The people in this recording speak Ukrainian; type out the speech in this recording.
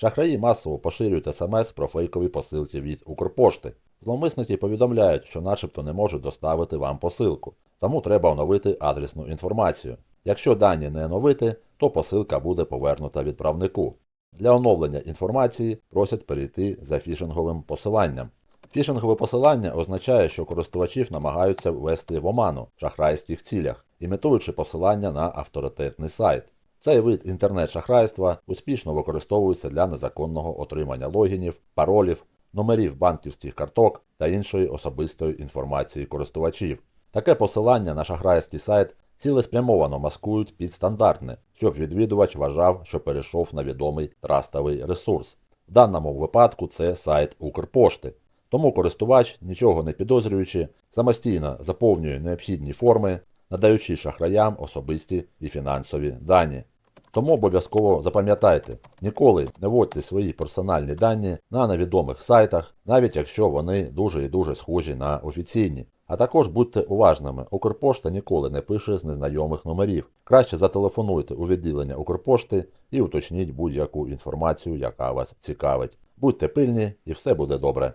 Шахраї масово поширюють смс про фейкові посилки від Укрпошти. Зловмисники повідомляють, що начебто не можуть доставити вам посилку, тому треба оновити адресну інформацію. Якщо дані не оновити, то посилка буде повернута відправнику. Для оновлення інформації просять перейти за фішинговим посиланням. Фішингове посилання означає, що користувачів намагаються ввести в оману в шахрайських цілях, імітуючи посилання на авторитетний сайт. Цей вид інтернет-шахрайства успішно використовується для незаконного отримання логінів, паролів, номерів банківських карток та іншої особистої інформації користувачів. Таке посилання на шахрайський сайт цілеспрямовано маскують під стандартне, щоб відвідувач вважав, що перейшов на відомий трастовий ресурс. В даному випадку це сайт Укрпошти. Тому користувач, нічого не підозрюючи, самостійно заповнює необхідні форми, надаючи шахраям особисті і фінансові дані. Тому обов'язково запам'ятайте, ніколи не вводьте свої персональні дані на невідомих сайтах, навіть якщо вони дуже і дуже схожі на офіційні. А також будьте уважними, Укрпошта ніколи не пише з незнайомих номерів. Краще зателефонуйте у відділення Укрпошти і уточніть будь-яку інформацію, яка вас цікавить. Будьте пильні і все буде добре.